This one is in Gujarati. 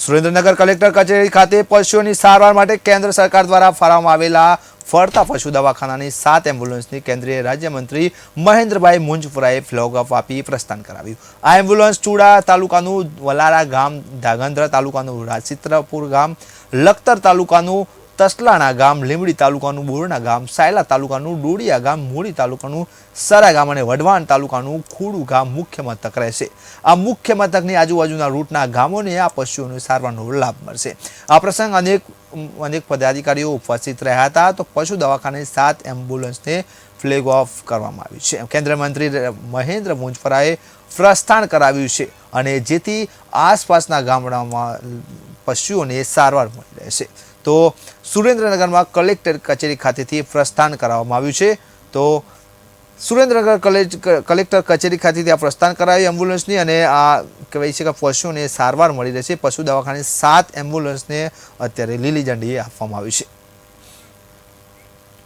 સુરેન્દ્રનગર કલેક્ટર કચેરી ખાતે પશુઓની સારવાર માટે કેન્દ્ર સરકાર દ્વારા ફાળવવામાં આવેલા ફરતા પશુ દવાખાનાની સાત એમ્બ્યુલન્સની કેન્દ્રીય રાજ્યમંત્રી મહેન્દ્રભાઈ મુંજપુરાએ ફ્લોગ ઓફ આપી પ્રસ્થાન કરાવ્યું. આ એમ્બ્યુલન્સ ચુડા તાલુકાનું વલારા ગામ, ધાગંધ્રા તાલુકાનું રાજચિત્રપુર ગામ, લખતર તાલુકાનું તસલાણા ગામ, લીંબડી તાલુકાનું બોરણા ગામ, સાયલા તાલુકાનું ડોડિયા ગામ મૂળી તાલુકાનું સરા ગામ અને વઢવાણ તાલુકાનું ખુડુ ગામ મુખ્ય મથક રહેશે. આ મુખ્ય મથકની આજુબાજુના રૂટના ગામોને આ પશુઓને સારવારનો લાભ મળશે. આ પ્રસંગ અનેક અનેક પદાધિકારીઓ ઉપસ્થિત રહ્યા હતા તો પશુ દવાખાને સાત એમ્બ્યુલન્સને ફ્લેગ ઓફ કરવામાં આવ્યું છે. કેન્દ્રીય મંત્રી મહેન્દ્ર મુંજપરાએ પ્રસ્થાન કરાવ્યું છે અને જેથી આસપાસના ગામડામાં પશુઓને સારવાર મળી રહેશે તો સુરેન્દ્રનગરમાં કલેક્ટર કચેરી ખાતેથી પ્રસ્થાન કરાવવામાં આવ્યું છે. તો સુરેન્દ્રનગર કલેજ કલેક્ટર કચેરી ખાતેથી આ પ્રસ્થાન કરાવી એમ્બ્યુલન્સની અને આ કહેવાય છે કે પશુઓને સારવાર મળી રહેશે પશુ દવાખાને સાત એમ્બ્યુલન્સને અત્યારે લીલી ઝંડી આપવામાં આવી છે.